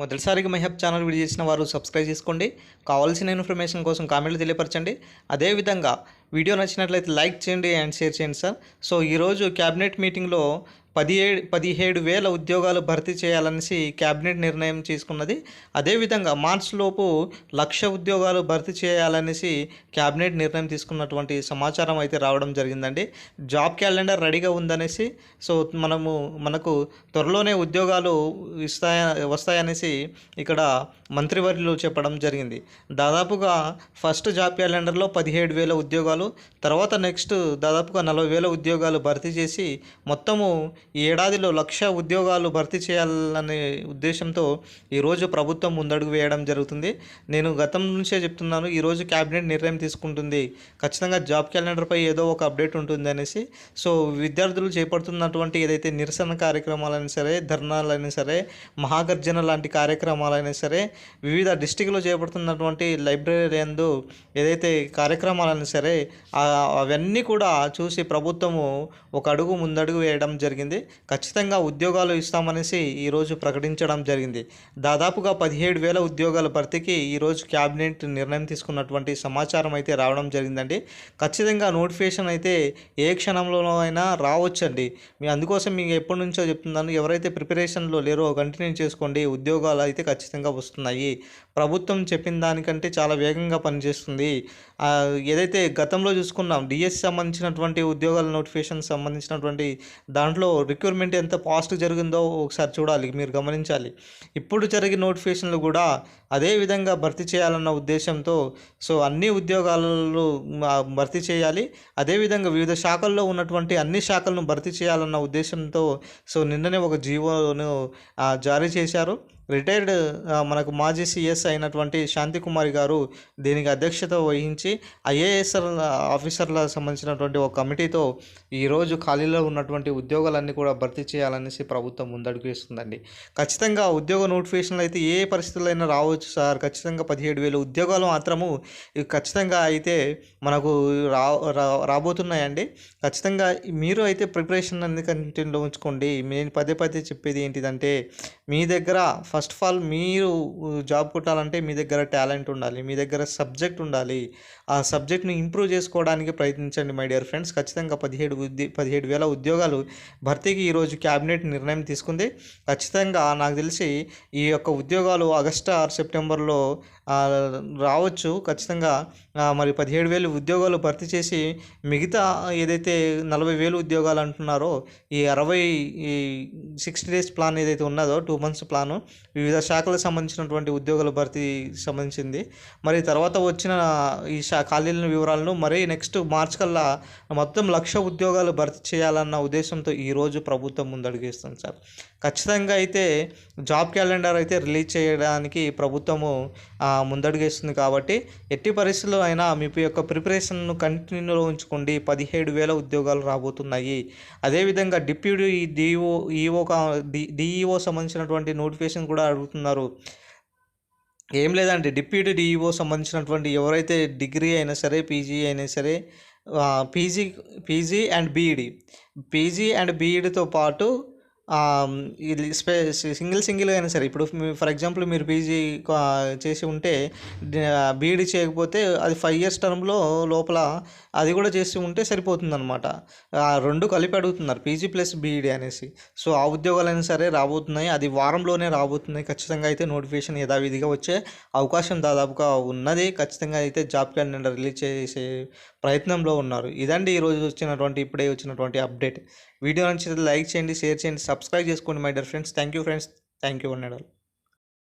మొదటిసారిగా మహబ్ channel video చేసిన వారు సబ్స్క్రైబ్ చేసుకోండి. కావాల్సిన ఇన్ఫర్మేషన్ కోసం కామెంట్లు తెలియపరచండి. అదేవిధంగా వీడియో నచ్చినట్లయితే లైక్ చేయండి అండ్ షేర్ చేయండి సార్. సో ఈరోజు క్యాబినెట్ మీటింగ్లో పదిహేడు పదిహేడు వేల ఉద్యోగాలు భర్తీ చేయాలనేసి క్యాబినెట్ నిర్ణయం తీసుకున్నది అదేవిధంగా మార్చ్ లోపు లక్ష ఉద్యోగాలు భర్తీ చేయాలనేసి క్యాబినెట్ నిర్ణయం తీసుకున్నటువంటి సమాచారం అయితే రావడం జరిగిందండి. జాబ్ క్యాలెండర్ రెడీగా ఉందనేసి సో మనము మనకు త్వరలోనే ఉద్యోగాలు ఇస్తాయ వస్తాయనేసి ఇక్కడ మంత్రివర్యులు చెప్పడం జరిగింది. దాదాపుగా ఫస్ట్ జాబ్ క్యాలెండర్లో పదిహేడు వేల ఉద్యోగాలు తర్వాత నెక్స్ట్ దాదాపుగా నలభై వేల ఉద్యోగాలు భర్తీ చేసి మొత్తము ఈ ఏడాదిలో లక్ష ఉద్యోగాలు భర్తీ చేయాలనే ఉద్దేశంతో ఈరోజు ప్రభుత్వం ముందడుగు వేయడం జరుగుతుంది. నేను గతం నుంచే చెప్తున్నాను ఈరోజు క్యాబినెట్ నిర్ణయం తీసుకుంటుంది. ఖచ్చితంగా జాబ్ క్యాలెండర్పై ఏదో ఒక అప్డేట్ ఉంటుంది అనేసి. సో విద్యార్థులు చేపడుతున్నటువంటి ఏదైతే నిరసన కార్యక్రమాలైనా సరే ధర్నాలైనా సరే మహాగర్జన లాంటి కార్యక్రమాలైనా సరే వివిధ డిస్టిక్లో చేపడుతున్నటువంటి లైబ్రరీ అందు ఏదైతే కార్యక్రమాలైనా సరే అవన్నీ కూడా చూసి ప్రభుత్వము ఒక అడుగు ముందడుగు వేయడం జరిగింది. ఖచ్చితంగా ఉద్యోగాలు ఇస్తామనేసి ఈరోజు ప్రకటించడం జరిగింది. దాదాపుగా పదిహేడు వేల ఉద్యోగాల భర్తీకి ఈరోజు క్యాబినెట్ నిర్ణయం తీసుకున్నటువంటి సమాచారం అయితే రావడం జరిగిందండి. ఖచ్చితంగా నోటిఫికేషన్ అయితే ఏ క్షణంలో అయినా రావచ్చండి. మీ అందుకోసం మీకు ఎప్పటి నుంచో చెప్తున్నాను ఎవరైతే ప్రిపరేషన్లో లేరో కంటిన్యూ చేసుకోండి. ఉద్యోగాలు అయితే ఖచ్చితంగా వస్తున్నాయి. ప్రభుత్వం చెప్పిన దానికంటే చాలా వేగంగా పనిచేస్తుంది. ఏదైతే గతంలో చూసుకున్నాం డిఎస్ సంబంధించినటువంటి ఉద్యోగాల నోటిఫికేషన్ సంబంధించినటువంటి దాంట్లో రిక్రూట్మెంట్ ఎంత ఫాస్ట్ జరిగిందో ఒకసారి చూడాలి మీరు గమనించాలి. ఇప్పుడు జరిగిన నోటిఫికేషన్లు కూడా అదే విధంగా భర్తీ చేయాలన్న ఉద్దేశంతో సో అన్ని ఉద్యోగాలలో భర్తీ చేయాలి. అదేవిధంగా వివిధ శాఖల్లో ఉన్నటువంటి అన్ని శాఖలను భర్తీ చేయాలన్న ఉద్దేశంతో సో నిన్ననే ఒక జీవోను జారీ చేశారు. రిటైర్డ్ మనకు మాజీ సిఎస్ అయినటువంటి శాంతికుమారి గారు దీనికి అధ్యక్షత వహించి ఐఏఎస్ ఆఫీసర్ల సంబంధించినటువంటి ఒక కమిటీతో ఈరోజు ఖాళీలో ఉన్నటువంటి ఉద్యోగాలన్నీ కూడా భర్తీ చేయాలనేసి ప్రభుత్వం ముందడుగు వేస్తుందండి. ఖచ్చితంగా ఉద్యోగ నోటిఫికేషన్లు అయితే ఏ పరిస్థితుల్లో అయినా రావచ్చు సార్. ఖచ్చితంగా పదిహేడు వేలు ఉద్యోగాలు మాత్రము ఖచ్చితంగా అయితే మనకు రా రా- రాబోతున్నాయండి. ఖచ్చితంగా మీరు అయితే ప్రిపరేషన్ అనేది కంటిన్యూలో ఉంచుకోండి. నేను పదే పదే చెప్పేది ఏంటిదంటే మీ దగ్గర ఫస్ట్ ఆఫ్ ఆల్ మీరు జాబ్ కొట్టాలంటే మీ దగ్గర టాలెంట్ ఉండాలి మీ దగ్గర సబ్జెక్ట్ ఉండాలి. ఆ సబ్జెక్ట్ని ఇంప్రూవ్ చేసుకోవడానికి ప్రయత్నించండి మై డియర్ ఫ్రెండ్స్. ఖచ్చితంగా పదిహేడు ఉద్యో పదిహేడు వేల ఉద్యోగాలు భర్తీకి ఈరోజు క్యాబినెట్ నిర్ణయం తీసుకుంది. ఖచ్చితంగా నాకు తెలిసి ఈ యొక్క ఉద్యోగాలు ఆగస్ట్ ఆర్ సెప్టెంబర్లో రావచ్చు. ఖచ్చితంగా మరి పదిహేడు వేలు ఉద్యోగాలు భర్తీ చేసి మిగతా ఏదైతే నలభై వేలు ఉద్యోగాలు అంటున్నారో ఈ అరవై ఈ సిక్స్టీ డేస్ ప్లాన్ ఏదైతే ఉన్నదో టూ మంత్స్ ప్లాను వివిధ శాఖలకు సంబంధించినటువంటి ఉద్యోగుల భర్తీ సంబంధించింది మరి తర్వాత వచ్చిన ఈ శా ఖాళీల వివరాలను మరి నెక్స్ట్ మార్చ్ కల్లా మొత్తం లక్ష ఉద్యోగాలు భర్తీ చేయాలన్న ఉద్దేశంతో ఈరోజు ప్రభుత్వం ముందడుగేస్తుంది సార్ ఖచ్చితంగా అయితే జాబ్ క్యాలెండర్ అయితే రిలీజ్ చేయడానికి ప్రభుత్వము ముందడుగేస్తుంది కాబట్టి ఎట్టి పరిస్థితుల్లో అయినా మీ యొక్క ప్రిపరేషన్ను కంటిన్యూలో ఉంచుకోండి పదిహేడు వేల ఉద్యోగాలు రాబోతున్నాయి అదేవిధంగా డిప్యూటీ డిఓ ఈఓ కా డిఈఓ సంబంధించినటువంటి నోటిఫికేషన్ కూడా అడుగుతున్నారు. ఏం లేదండి. డిప్యూటీ డిఈఓ సంబంధించినటువంటి ఎవరైతే డిగ్రీ అయినా సరే పీజీ అయినా సరే PG PG and BEd. PG and బీఈడితో పాటు ఇది స్పే సింగిల్ సింగిల్ అయినా సరే ఇప్పుడు ఫర్ ఎగ్జాంపుల్ మీరు పీజీ చేసి ఉంటే బీఈడి చేయకపోతే అది ఫైవ్ ఇయర్స్ టర్మ్లో లోపల అది కూడా చేసి ఉంటే సరిపోతుంది అనమాట రెండు కలిపి అడుగుతున్నారు పీజీ ప్లస్ బీఈడి అనేసి. సో ఆ ఉద్యోగాలైనా సరే రాబోతున్నాయి అది వారంలోనే రాబోతున్నాయి. ఖచ్చితంగా అయితే నోటిఫికేషన్ యథావిధిగా వచ్చే అవకాశం దాదాపుగా ఉన్నది. ఖచ్చితంగా అయితే జాబ్ క్యాలెండర్ రిలీజ్ చేసే ప్రయత్నంలో ఉన్నారు. ఇదండి ఈరోజు వచ్చినటువంటి ఇప్పుడే వచ్చినటువంటి అప్డేట్. వీడియో నచ్చితే లైక్ చేయండి షేర్ చేయండి సబ్స్క్రైబ్ చేసుకోండి my dear friends. Thank you friends. Thank you అన్నాడు